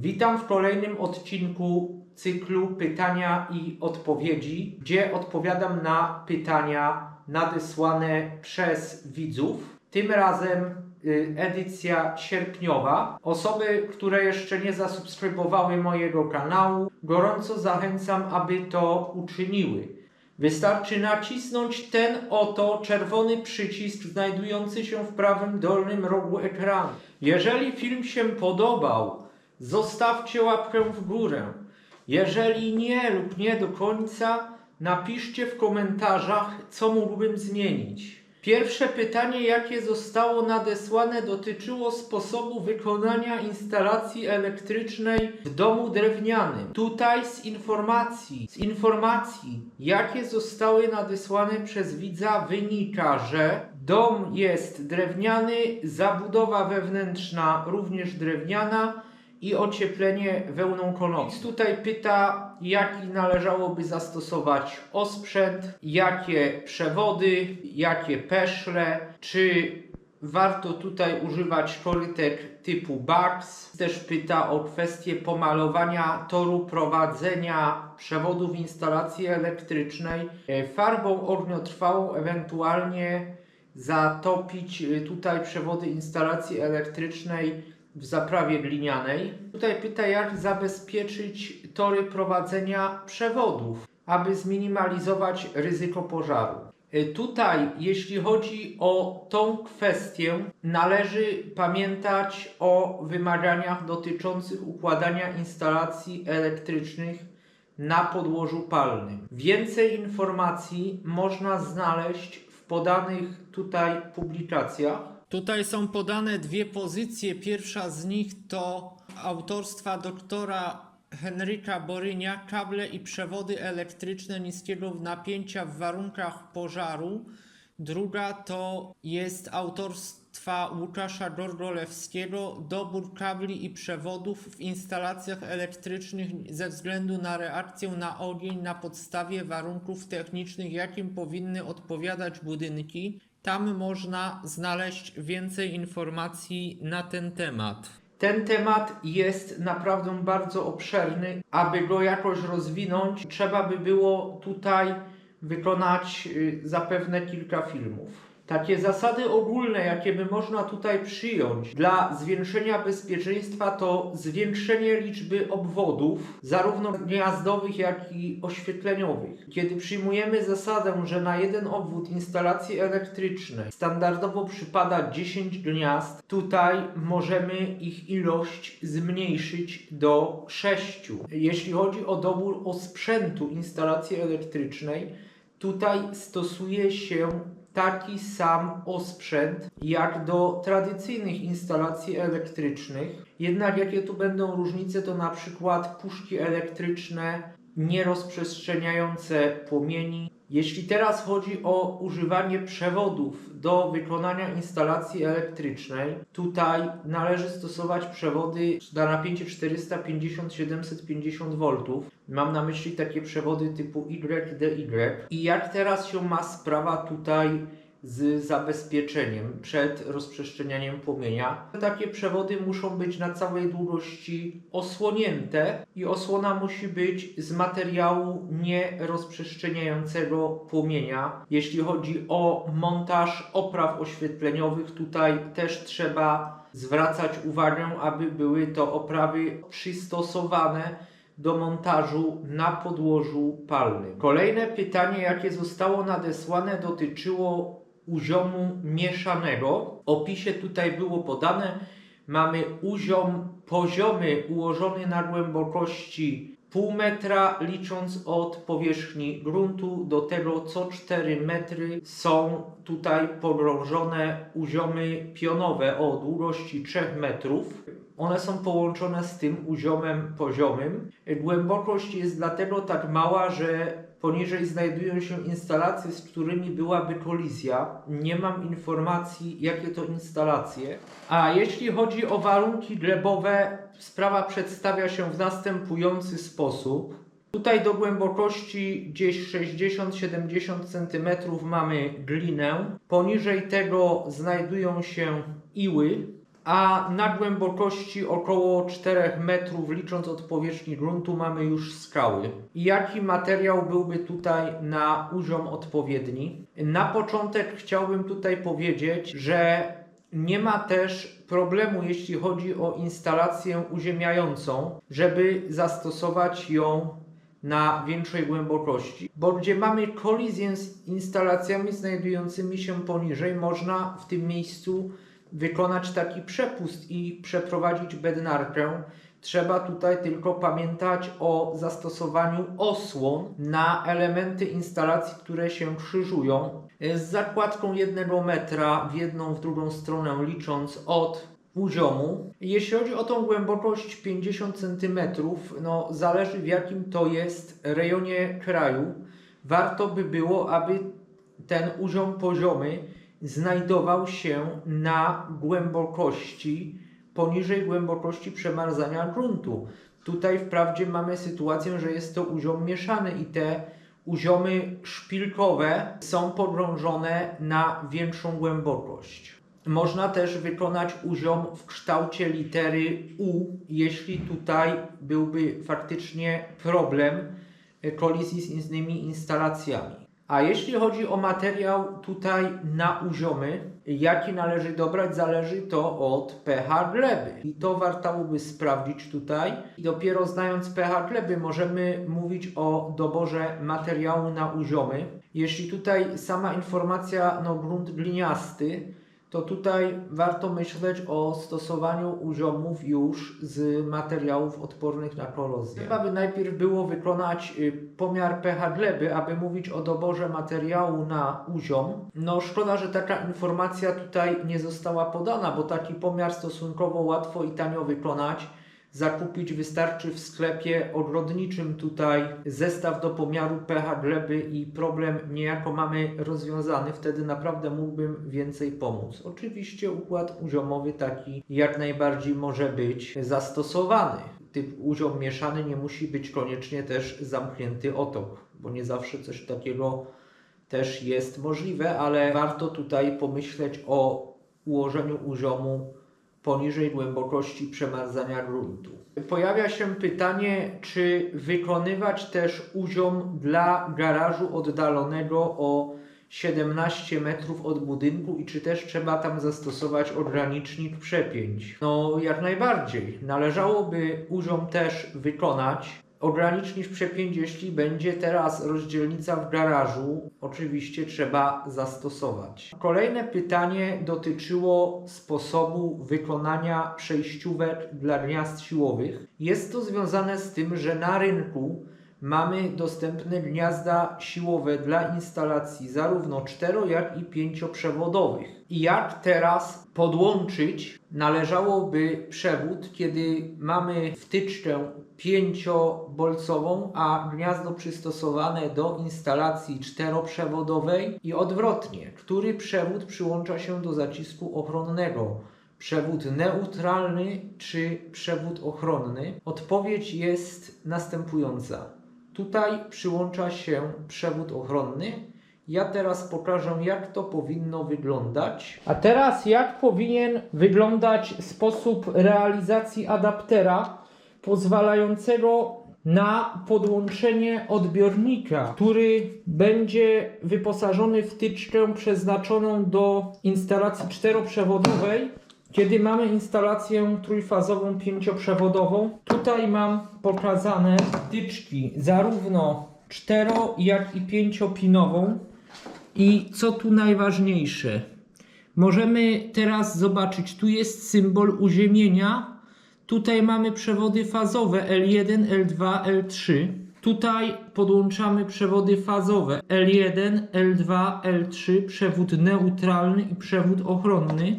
Witam w kolejnym odcinku cyklu pytania i odpowiedzi, gdzie odpowiadam na pytania nadesłane przez widzów. Tym razem y, edycja sierpniowa. Osoby, które jeszcze nie zasubskrybowały mojego kanału, gorąco zachęcam, aby to uczyniły. Wystarczy nacisnąć ten oto czerwony przycisk znajdujący się w prawym dolnym rogu ekranu. Jeżeli film się podobał, zostawcie łapkę w górę. Jeżeli nie lub nie do końca, napiszcie w komentarzach, co mógłbym zmienić. Pierwsze pytanie, jakie zostało nadesłane, dotyczyło sposobu wykonania instalacji elektrycznej w domu drewnianym. Tutaj z informacji, z informacji, jakie zostały nadesłane przez widza, wynika, że dom jest drewniany, zabudowa wewnętrzna również drewniana i ocieplenie wełną konopną. Tutaj pyta, jaki należałoby zastosować osprzęt, jakie przewody, jakie peszle, czy warto tutaj używać korytek typu BAX. Też pyta o kwestię pomalowania toru prowadzenia przewodów instalacji elektrycznej e, farbą ogniotrwałą, ewentualnie zatopić y, tutaj przewody instalacji elektrycznej w zaprawie glinianej. Tutaj pyta, jak zabezpieczyć tory prowadzenia przewodów, aby zminimalizować ryzyko pożaru. Y, Tutaj, jeśli chodzi o tą kwestię, należy pamiętać o wymaganiach dotyczących układania instalacji elektrycznych na podłożu palnym. Więcej informacji można znaleźć w podanych tutaj publikacjach. Tutaj są podane dwie pozycje. Pierwsza z nich to autorstwa doktora Henryka Borynia kable i przewody elektryczne niskiego napięcia w warunkach pożaru. Druga to jest autorstwa Łukasza Gorgolewskiego dobór kabli i przewodów w instalacjach elektrycznych ze względu na reakcję na ogień na podstawie warunków technicznych, jakim powinny odpowiadać budynki. Tam można znaleźć więcej informacji na ten temat. Ten temat jest naprawdę bardzo obszerny. Aby go jakoś rozwinąć, trzeba by było tutaj wykonać y, zapewne kilka filmów. Takie zasady ogólne, jakie by można tutaj przyjąć dla zwiększenia bezpieczeństwa, to zwiększenie liczby obwodów, zarówno gniazdowych, jak i oświetleniowych. Kiedy przyjmujemy zasadę, że na jeden obwód instalacji elektrycznej standardowo przypada 10 gniazd, tutaj możemy ich ilość zmniejszyć do 6. Jeśli chodzi o dobór osprzętu instalacji elektrycznej, tutaj stosuje się taki sam osprzęt jak do tradycyjnych instalacji elektrycznych. Jednak jakie tu będą różnice, to na przykład puszki elektryczne nierozprzestrzeniające płomieni. Jeśli teraz chodzi o używanie przewodów do wykonania instalacji elektrycznej, tutaj należy stosować przewody na napięcie 450-750 V. Mam na myśli takie przewody typu YDY. I jak teraz się ma sprawa tutaj z zabezpieczeniem przed rozprzestrzenianianiem płomienia. Takie przewody muszą być na całej długości osłonięte i osłona musi być z materiału nierozprzestrzeniającego płomienia. Jeśli chodzi o montaż opraw oświetleniowych, tutaj też trzeba zwracać uwagę, aby były to oprawy przystosowane do montażu na podłożu palnym. Kolejne pytanie, jakie zostało nadesłane, dotyczyło uziomu mieszanego. W opisie tutaj było podane, mamy uziom poziomy ułożony na głębokości pół metra, licząc od powierzchni gruntu do tego co 4 metry są tutaj pogrążone uziomy pionowe o długości 3 metrów. One są połączone z tym uziomem poziomym. Głębokość jest dlatego tak mała, że poniżej znajdują się instalacje, z którymi byłaby kolizja. Nie mam informacji, jakie to instalacje. A jeśli chodzi o warunki glebowe, sprawa przedstawia się w następujący sposób. Tutaj do głębokości gdzieś 60-70 cm mamy glinę. Poniżej tego znajdują się iły, a na głębokości około 4 metrów, licząc od powierzchni gruntu, mamy już skały. I jaki materiał byłby tutaj na uziom odpowiedni? Na początek chciałbym tutaj powiedzieć, że nie ma też problemu, jeśli chodzi o instalację uziemiającą, żeby zastosować ją na większej głębokości, bo gdzie mamy kolizję z instalacjami znajdującymi się poniżej, można w tym miejscu wykonać taki przepust i przeprowadzić bednarkę. Trzeba tutaj tylko pamiętać o zastosowaniu osłon na elementy instalacji, które się krzyżują z zakładką 1 metra w jedną, w drugą stronę, licząc od poziomu. Jeśli chodzi o tą głębokość 50 cm, no zależy w jakim to jest rejonie kraju. Warto by było, aby ten uziom poziomy znajdował się na głębokości poniżej głębokości przemarzania gruntu. Tutaj wprawdzie mamy sytuację, że jest to uziom mieszany i te uziomy szpilkowe są pogrążone na większą głębokość. Można też wykonać uziom w kształcie litery U, jeśli tutaj byłby faktycznie problem kolizji z innymi instalacjami. A jeśli chodzi o materiał tutaj na uziomy, jaki należy dobrać, zależy to od pH gleby. I to warto by sprawdzić tutaj. I dopiero znając pH gleby możemy mówić o doborze materiału na uziomy. Jeśli tutaj sama informacja, no grunt gliniasty, to tutaj warto myśleć o stosowaniu uziomów już z materiałów odpornych na korozję. Trzeba by najpierw było wykonać y, pomiar pH gleby, aby mówić o doborze materiału na uziom. No szkoda, że taka informacja tutaj nie została podana, bo taki pomiar stosunkowo łatwo i tanio wykonać. Zakupić wystarczy w sklepie ogrodniczym tutaj zestaw do pomiaru pH gleby i problem niejako mamy rozwiązany. Wtedy naprawdę mógłbym więcej pomóc. Oczywiście układ uziomowy taki jak najbardziej może być zastosowany. Typ uziom mieszany nie musi być koniecznie też zamknięty otok, bo nie zawsze coś takiego też jest możliwe, ale warto tutaj pomyśleć o ułożeniu uziomu poniżej głębokości przemarzania gruntu. Pojawia się pytanie, czy wykonywać też uziom dla garażu oddalonego o 17 metrów od budynku i czy też trzeba tam zastosować ogranicznik przepięć? No jak najbardziej. Należałoby uziom też wykonać. Ogranicznik przepięć, jeśli będzie teraz rozdzielnica w garażu, oczywiście trzeba zastosować. Kolejne pytanie dotyczyło sposobu wykonania przejściówek dla gniazd siłowych. Jest to związane z tym, że na rynku mamy dostępne gniazda siłowe dla instalacji zarówno cztero, jak i pięcioprzewodowych. I jak teraz podłączyć należałoby przewód, kiedy mamy wtyczkę pięciobolcową, a gniazdo przystosowane do instalacji czteroprzewodowej i odwrotnie, który przewód przyłącza się do zacisku ochronnego. Przewód neutralny czy przewód ochronny? Odpowiedź jest następująca. Tutaj przyłącza się przewód ochronny. Ja teraz pokażę, jak to powinno wyglądać. A teraz, jak powinien wyglądać sposób realizacji adaptera pozwalającego na podłączenie odbiornika, który będzie wyposażony w wtyczkę przeznaczoną do instalacji czteroprzewodowej kiedy mamy instalację trójfazową, pięcioprzewodową, tutaj mam pokazane wtyczki zarówno cztero, jak i pięciopinową. I co tu najważniejsze, możemy teraz zobaczyć, tu jest symbol uziemienia. Tutaj mamy przewody fazowe L1, L2, L3. Tutaj podłączamy przewody fazowe L1, L2, L3, przewód neutralny i przewód ochronny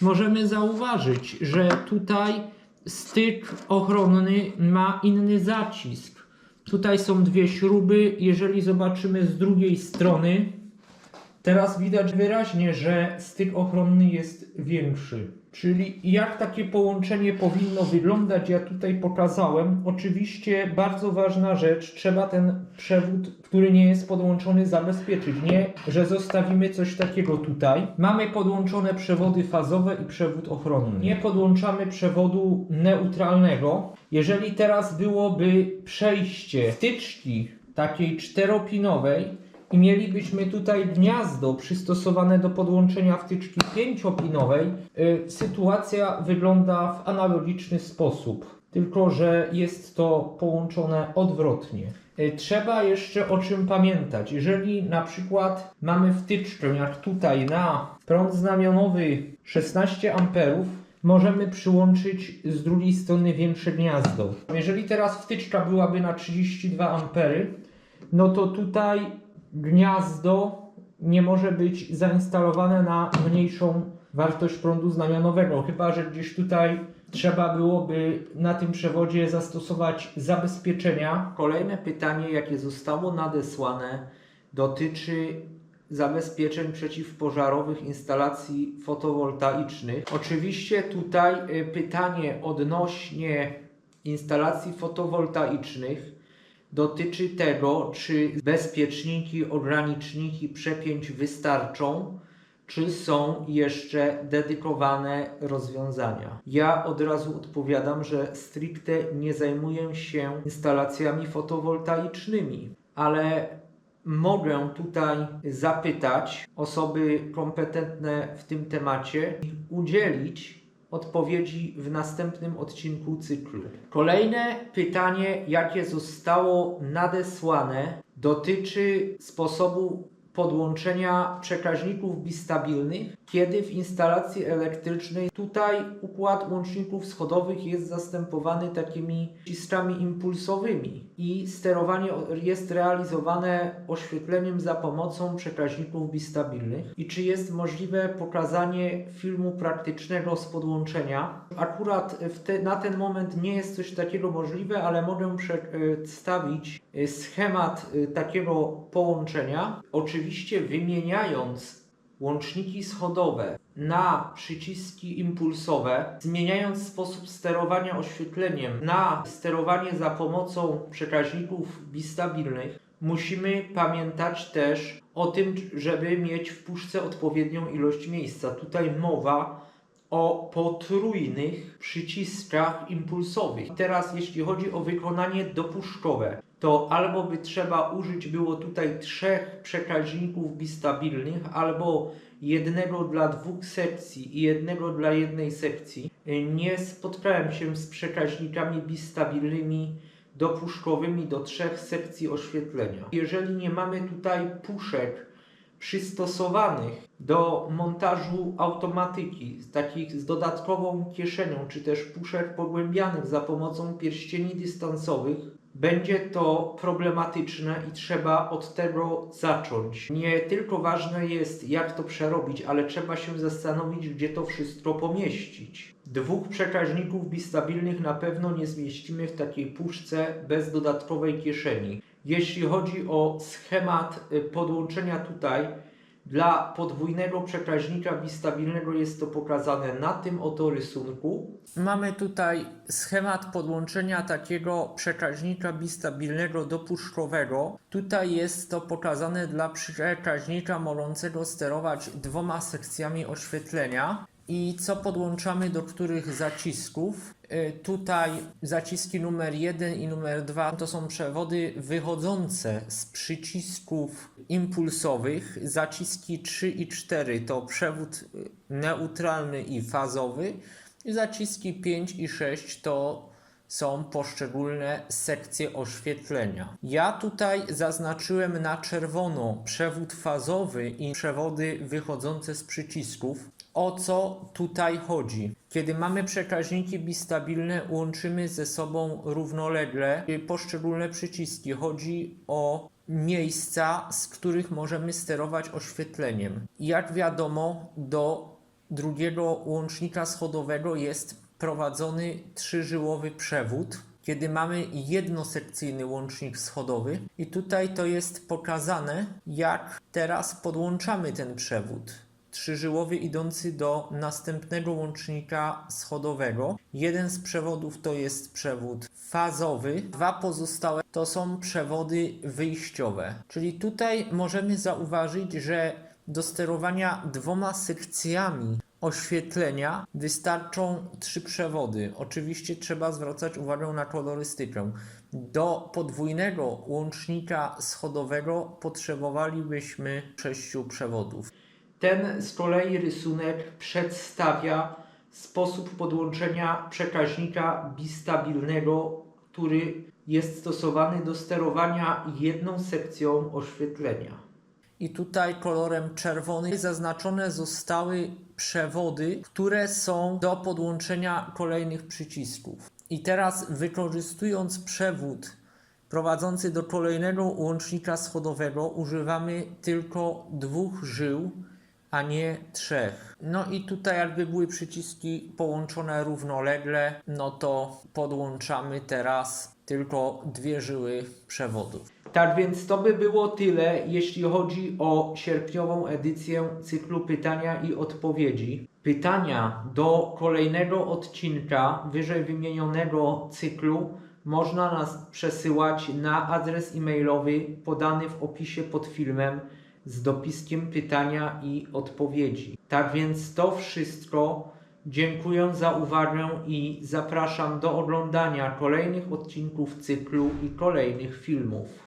możemy zauważyć, że tutaj styk ochronny ma inny zacisk. Tutaj są dwie śruby. Jeżeli zobaczymy z drugiej strony, Teraz widać wyraźnie, że styk ochronny jest większy. Czyli jak takie połączenie powinno wyglądać, ja tutaj pokazałem. Oczywiście bardzo ważna rzecz, trzeba ten przewód, który nie jest podłączony, zabezpieczyć. Nie, że zostawimy coś takiego tutaj. Mamy podłączone przewody fazowe i przewód ochronny. Nie podłączamy przewodu neutralnego. Jeżeli teraz byłoby przejście wtyczki takiej czteropinowej, i mielibyśmy tutaj gniazdo przystosowane do podłączenia wtyczki pięciopinowej, y, sytuacja wygląda w analogiczny sposób, tylko że jest to połączone odwrotnie. Y, Trzeba jeszcze o czym pamiętać. Jeżeli na przykład mamy wtyczkę, jak tutaj na prąd znamionowy 16 amperów, możemy przyłączyć z drugiej strony większe gniazdo. Jeżeli teraz wtyczka byłaby na 32 ampery, no to tutaj gniazdo nie może być zainstalowane na mniejszą wartość prądu znamionowego, chyba że gdzieś tutaj trzeba byłoby na tym przewodzie zastosować zabezpieczenia. Kolejne pytanie, jakie zostało nadesłane, dotyczy zabezpieczeń przeciwpożarowych instalacji fotowoltaicznych. Oczywiście tutaj y, pytanie odnośnie instalacji fotowoltaicznych dotyczy tego, czy bezpieczniki, ograniczniki przepięć wystarczą, czy są jeszcze dedykowane rozwiązania. Ja od razu odpowiadam, że stricte nie zajmuję się instalacjami fotowoltaicznymi, ale mogę tutaj zapytać osoby kompetentne w tym temacie i udzielić odpowiedzi w następnym odcinku cyklu. Kolejne pytanie, jakie zostało nadesłane, dotyczy sposobu podłączenia przekaźników bistabilnych, kiedy w instalacji elektrycznej tutaj układ łączników schodowych jest zastępowany takimi ściskami impulsowymi i sterowanie jest realizowane oświetleniem za pomocą przekaźników bistabilnych i czy jest możliwe pokazanie filmu praktycznego z podłączenia. Akurat te, na ten moment nie jest coś takiego możliwe, ale mogę przedstawić e, schemat e, takiego połączenia. Oczywiście wymieniając łączniki schodowe na przyciski impulsowe, zmieniając sposób sterowania oświetleniem na sterowanie za pomocą przekaźników bistabilnych, musimy pamiętać też o tym, żeby mieć w puszce odpowiednią ilość miejsca. Tutaj mowa o potrójnych przyciskach impulsowych. Teraz jeśli chodzi o wykonanie dopuszkowe, to albo by trzeba użyć było tutaj trzech przekaźników bistabilnych, albo jednego dla dwóch sekcji i jednego dla jednej sekcji. Nie spotkałem się z przekaźnikami bistabilnymi dopuszkowymi do trzech sekcji oświetlenia. Jeżeli nie mamy tutaj puszek przystosowanych do montażu automatyki, takich z dodatkową kieszenią, czy też puszek pogłębianych za pomocą pierścieni dystansowych, będzie to problematyczne i trzeba od tego zacząć. Nie tylko ważne jest, jak to przerobić, ale trzeba się zastanowić, gdzie to wszystko pomieścić. Dwóch przekaźników bistabilnych na pewno nie zmieścimy w takiej puszce bez dodatkowej kieszeni. Jeśli chodzi o schemat podłączenia tutaj, dla podwójnego przekaźnika bistabilnego jest to pokazane na tym oto rysunku. Mamy tutaj schemat podłączenia takiego przekaźnika bistabilnego do puszkowego. Tutaj jest to pokazane dla przekaźnika mogącego sterować dwoma sekcjami oświetlenia. I co podłączamy do których zacisków? Y, Tutaj zaciski numer 1 i numer 2 to są przewody wychodzące z przycisków impulsowych. Zaciski 3 i 4 to przewód y, neutralny i fazowy. I zaciski 5 i 6 to są poszczególne sekcje oświetlenia. Ja tutaj zaznaczyłem na czerwono przewód fazowy i przewody wychodzące z przycisków. O co tutaj chodzi? Kiedy mamy przekaźniki bistabilne, łączymy ze sobą równolegle poszczególne przyciski. Chodzi o miejsca, z których możemy sterować oświetleniem. Jak wiadomo, do drugiego łącznika schodowego jest prowadzony trzyżyłowy przewód. kiedy mamy jednosekcyjny łącznik schodowy i tutaj to jest pokazane, jak teraz podłączamy ten przewód trzyżyłowy idący do następnego łącznika schodowego. Jeden z przewodów to jest przewód fazowy, dwa pozostałe to są przewody wyjściowe. Czyli tutaj możemy zauważyć, że do sterowania dwoma sekcjami oświetlenia wystarczą trzy przewody. Oczywiście trzeba zwracać uwagę na kolorystykę. Do podwójnego łącznika schodowego potrzebowalibyśmy sześciu przewodów. Ten z kolei rysunek przedstawia sposób podłączenia przekaźnika bistabilnego, który jest stosowany do sterowania jedną sekcją oświetlenia. I tutaj kolorem czerwonym zaznaczone zostały przewody, które są do podłączenia kolejnych przycisków. I teraz wykorzystując przewód prowadzący do kolejnego łącznika schodowego używamy tylko dwóch żył, a nie trzech. No i tutaj jakby były przyciski połączone równolegle, no to podłączamy teraz tylko dwie żyły przewodów. Tak więc to by było tyle, jeśli chodzi o sierpniową edycję cyklu pytania i odpowiedzi. Pytania do kolejnego odcinka wyżej wymienionego cyklu można nas przesyłać na adres e-mailowy podany w opisie pod filmem z dopiskiem pytania i odpowiedzi. Tak więc to wszystko. Dziękuję za uwagę i zapraszam do oglądania kolejnych odcinków cyklu i kolejnych filmów.